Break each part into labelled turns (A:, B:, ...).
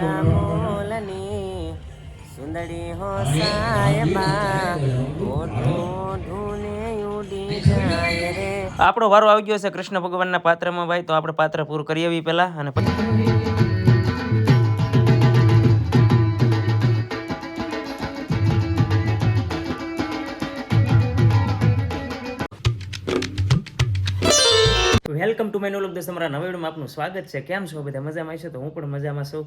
A: મોલની સુંદરી હો સાયબા ઓઠું ઢૂને ઉડી જાય
B: આપણો વારો આવી ગયો છે કૃષ્ણ ભગવાનના પાત્રમાં ભાઈ, તો આપણે પાત્ર પૂરું કરી આવી પહેલા અને પછી. વેલકમ ટુ માય નો લોક દોસ્તો મારા નવા વિડીયોમાં આપનું સ્વાગત છે. કેમ છો? બધા મજામાં છો તો હું પણ મજામાં છું.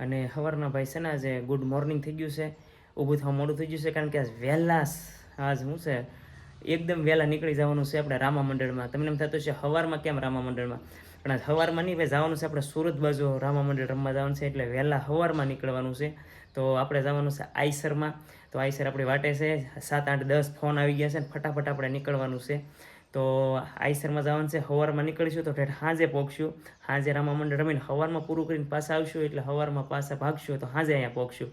B: અને સવારના ભાઈ છે આજે ગુડ મોર્નિંગ થઈ ગયું છે. ઊભું થવા મોડું થઈ ગયું છે, કારણ કે આજ વહેલા આજ શું છે, એકદમ વહેલા નીકળી જવાનું છે આપણે રામા મંડળમાં. તમને એમ થતું છે હવારમાં કેમ રામા મંડળમાં? પણ આજ સવારમાં નહીં, ભાઈ જવાનું છે આપણે સુરત બાજુ, રામા મંડળ રમવા જવાનું છે, એટલે વહેલા હવારમાં નીકળવાનું છે. તો આપણે જવાનું છે આઈસરમાં. તો આઈસર આપણી વાટે છે, સાત, આઠ, દસ ફોન આવી ગયા છે ને, ફટાફટ આપણે નીકળવાનું છે. તો આઈસરમાં જવાનું છે સવારમાં નીકળીશું તો ઠેઠ સાંજે પોગશું. સાંજે રામા મંડળ રમીને સવારમાં પૂરું કરીને પાછા આવશું, એટલે હવારમાં પાછા ભાગશું તો હાજે અહીંયા પોગશું.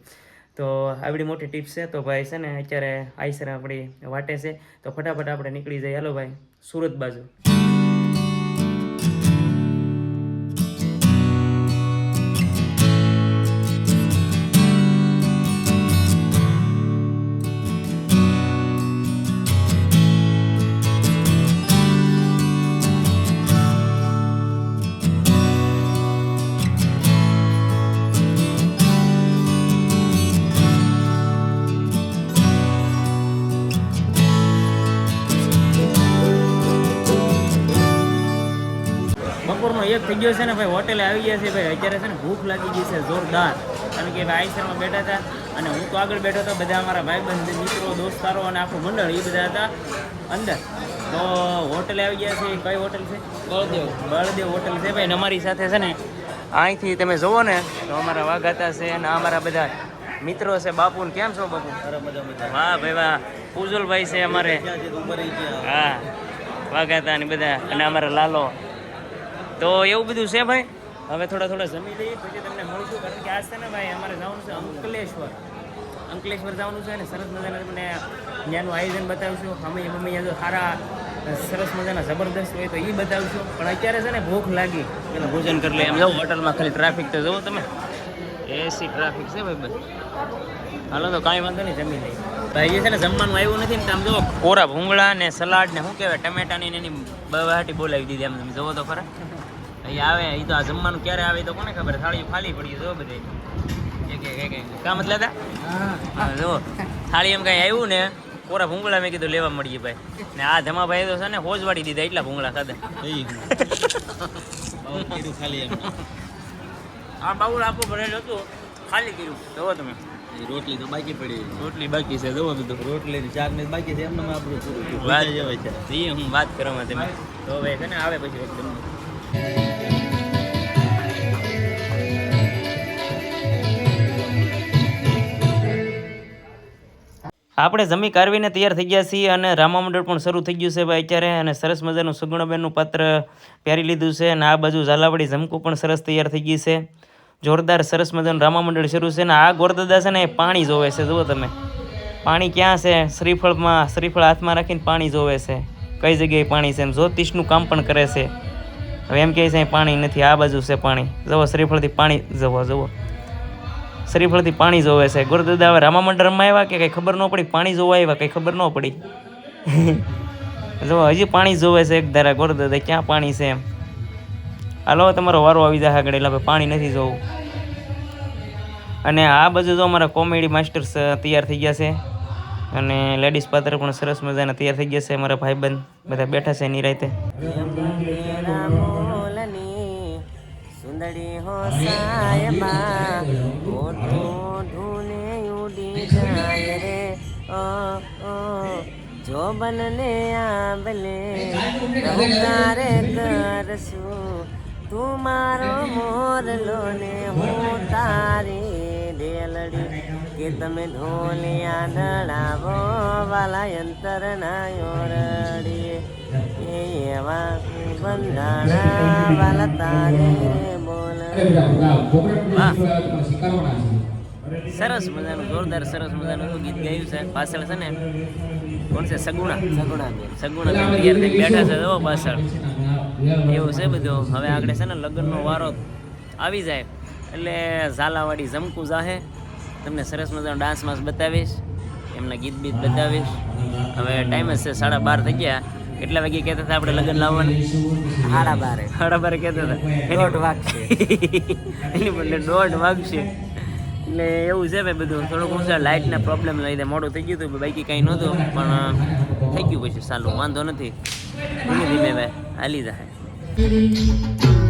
B: તો આવડી મોટી ટિપ્સ છે, તો ભાઈ છે ને, અત્યારે આઈસર આપણી વાટે છે. તો ફટાફટ આપણે નીકળી જઈએ. હાલો ભાઈ, સુરત બાજુ. એક થઈ ગયો છે ને ભાઈ હોટેલે આવી ગયા છે ભાઈ. અત્યારે છે ને ભૂખ લાગી ગઈ છે જોરદાર. કારણ કે ભાઈ આઈસરમાં બેઠા હતા અને હું તો આગળ બેઠો હતો બધા અમારા ભાઈબંધ મિત્રો દોસ્તારો અને આખું મંડળ એ બધા હતા અંદર. તો હોટેલે આવી ગયા છે. કઈ હોટલ છે? બળદેવ. બળદેવ હોટલ છે ભાઈ. અમારી સાથે છે ને અહીંથી તમે જુઓ ને તો અમારા વાઘાતા છે અને અમારા બધા મિત્રો છે. બાપુ ને કેમ છો બાપુ? વાહ ભાઈ વાહ. પૂજલભાઈ છે અમારે. હા. વાઘાતા ને બધા અને અમારા લાલો. તો એવું બધું છે ભાઈ? હવે થોડા થોડા જમી લઈએ પછી તમને મળશું. કારણ કે આજ છે ને ભાઈ અમારે જવાનું છે અંકલેશ્વર. અંકલેશ્વર જવાનું છે અને સરસ મજાના તમને ત્યાંનું આયોજન બતાવશું. અમે મમ્મી જો સારા સરસ મજાના જબરદસ્ત હોય તો એ બતાવશું. પણ અત્યારે છે ને ભૂખ લાગી. એટલે ભોજન કરી લે એમ જાઉં હોટલમાં ખાલી ટ્રાફિક તો જુઓ તમે. એસી ટ્રાફિક છે ભાઈ બસ. હાલો તો કાંઈ વાંધો નહીં જમી લઈએ. ભાઈ એ છે ને જમવાનું આવ્યું નથી ને તમે જો કોરા ભૂંગળા ને સલાડ ને શું કહેવાય? ટમેટાની એની બહાટી બોલાવી દીધી એમ તમે. જુઓ તો ખરા. અહીં આવે એ તો આ જમવાનું ક્યારે આવે તો કોને ખબર? થાળી ખાલી પડી જો બધે. કામ જ લેતા? હા જો. થાળી એમ કાંઈ આવ્યું ને કોરા ભૂંગળા મેં કીધું લેવા મળીએ ભાઈ. ને આ જમાભાઈ તો છે ને હોજવાડી દીધા એટલા ભૂંગળા ખાધા. આ બાઉલ આપો ભરેલું હતું ખાલી કર્યું. જોવો તમે.
C: રોટલી તો બાકી પડી
B: રોટલી બાકી છે જોવો બધું.
C: રોટલી ચાર ને બાકી છે એમને આપણું પૂરું.
B: વાત
C: જવાય છે.
B: એ હું વાત કરવામાં તમે તો ભાઈ છે ને આવે પછી એકદમ આપણે જમી કારવીને તૈયાર થઈ ગયા છીએ અને રામા મંડળ પણ શરૂ થઈ ગયું છે ભાઈ અત્યારે અને સરસ મજાનું સુગુણાબેનનું પાત્ર પહેરી લીધું છે અને આ બાજુ ઝાલાવાડી ઝમકું પણ સરસ તૈયાર થઈ ગઈ છે. જોરદાર સરસ મજાનું રામા મંડળ શરૂ છે અને આ ગોરદાદા છે ને એ પાણી જોવે છે, જુઓ તમે. પાણી ક્યાં છે? શ્રીફળમાં, શ્રીફળ હાથમાં રાખીને પાણી જોવે છે. કઈ જગ્યાએ પાણી છે એમ? જ્યોતિષનું કામ પણ કરે છે. હવે એમ કહે છે પાણી નથી, આ બાજુ છે પાણી. જવો શ્રીફળથી પાણી જવો જુઓ. શ્રીફળથી પાણી જોવે છે. ગુરુદાદા હવે રામા મંડળમાં આવ્યા કે કંઈ ખબર ન પડી? પાણી જોવા આવ્યા, કંઈ ખબર ન પડી? જો, હજી પાણી જોવે છે એક ધારા ગુરુદાદા ક્યાં પાણી છે એમ? હાલો, તમારો વારો આવી જાય આગળ, એટલે પાણી નથી જોવું. અને આ બાજુ જો અમારા કોમેડી માસ્ટર્સ તૈયાર થઈ ગયા છે. અને લેડીઝ પાત્ર પણ સરસ મજાના તૈયાર થઈ ગયા છે, અમારા ભાઈબંધ બધા બેઠા છે
A: કેરા મોલની સુંદરી હો સાયબા ઓઠું ઢૂને ઉડી જાય રે. ઓ ઓ જો બનને આંબલે તારે કરશું. તું મારો મોરલો ને હું તારી ડેલડી કે તમે ઢોલિયા નડાવો વાલા યંતર ના યોરડી એવા બંધાણા વાલા તારે સરસ મજાનું જોરદાર સરસ મજાનું ગીત ગાયું છે. પાછળ છે ને કોણ છે? સગુણા. સગુણા સગુણા તૈયાર બેઠા છે જો પાછળ. એવું છે બધું? હવે આગળ છે ને લગ્નનો વારો આવી જાય. એટલે ઝાલાવાડી જમકુ જાહે. તમને સરસ મજાનો ડાન્સ માસ બતાવીશ. એમના ગીત બીત બતાવીશ. હવે ટાઈમ જ છે સાડા બાર થઈ ગયા. કેટલા વાગે કહેતા હતા આપણે લગ્ન લાવવાનું?
B: સાડા બારે.
A: સાડા બારે કહેતા હતા.
B: દોઢ વાગશે.
A: એની બદલે દોઢ વાગશે. એટલે એવું છે ભાઈ બધું. થોડુંક હું લાઇટના પ્રોબ્લેમ લઈને મોડું થઈ ગયું હતું બાકી કંઈ નહોતું. પણ થઈ ગયું પછી સારું વાંધો નથી. ધીમે ધીમે ભાઈ હાલી જાય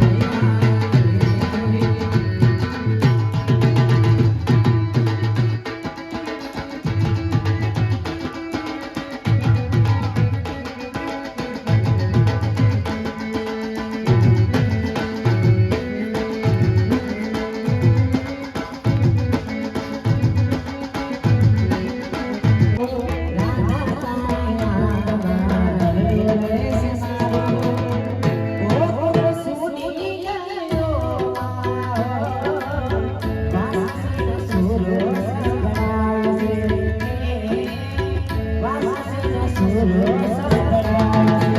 A: 祝你生日快乐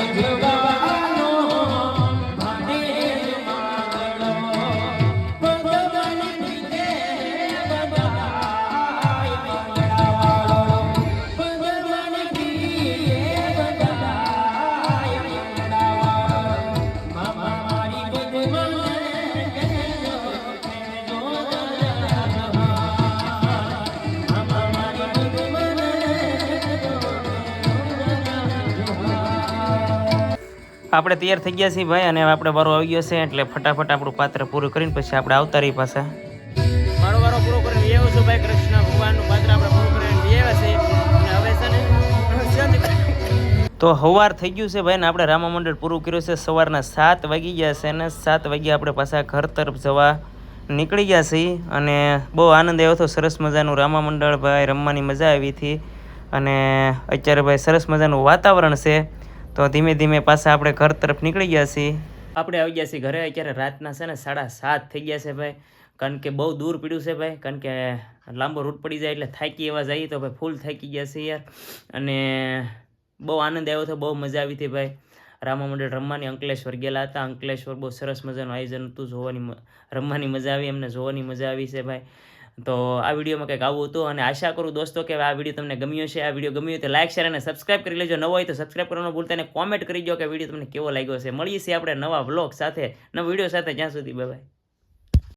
A: Happy birthday.
B: આપણે તૈયાર થઈ ગયા છીએ ભાઈ અને આપણે વારો આવી ગયો છે એટલે ફટાફટ આપણું પાત્ર પૂરું કરીને પછી આપણે આવતા રહી પાછા. મારો વારો પૂરો કરીને આવ્યો છું ભાઈ. કૃષ્ણ ભગવાનનું પાત્ર આપણે પૂરું કરીને આવ્યા છે અને હવે છે ને તો સવાર થઈ ગયું છે ભાઈ ને આપણે રામા મંડળ પૂરું કર્યું છે. સવારના સાત વાગી ગયા છે અને સાત વાગ્યા આપણે પાછા ઘર તરફ જવા નીકળી ગયા છીએ. અને બહુ આનંદ આવ્યો હતો. સરસ મજાનું રામા મંડળ ભાઈ રમવાની મજા આવી હતી. અને અત્યારે ભાઈ સરસ મજાનું વાતાવરણ છે. તો ધીમે ધીમે પાછા આપણે ઘર તરફ નીકળી ગયા છીએ. આપણે આવી ગયા છીએ ઘરે અત્યારે રાતના છે ને સાડા સાત થઈ ગયા છે ભાઈ. કારણ કે બહુ દૂર પીડ્યું છે ભાઈ. કારણ કે લાંબો રૂટ પડી જાય એટલે થાકી એવા જઈએ તો ભાઈ ફૂલ થાકી ગયા છે યાર. અને બહુ આનંદ આવ્યો હતો, બહુ મજા આવી હતી ભાઈ. રામા મંડળ રમવાની, અંકલેશ્વર ગયેલા હતા. અંકલેશ્વર બહુ સરસ મજાનું આયોજન હતું. જોવાની રમવાની મજા આવી, એમને જોવાની મજા આવી છે ભાઈ. તો આ વિડીયોમાં કંઈક આવું હતું અને આશા કરું દોસ્તો કે આ વીડિયો તમને ગમ્યો છે આ વીડિયો ગમ્યો તો લાઇક શેર અને સબસ્ક્રાઇબ કરી લેજો. નવો હોય તો સબસ્ક્રાઇબ કરવાનું ભૂલતા અને કોમેન્ટ કરી દો કે વીડિયો તમને કેવો લાગ્યો છે મળીએ છીએ આપણે નવા વ્લોગ સાથે, નવા વીડિયો સાથે. જ્યાં સુધી બાય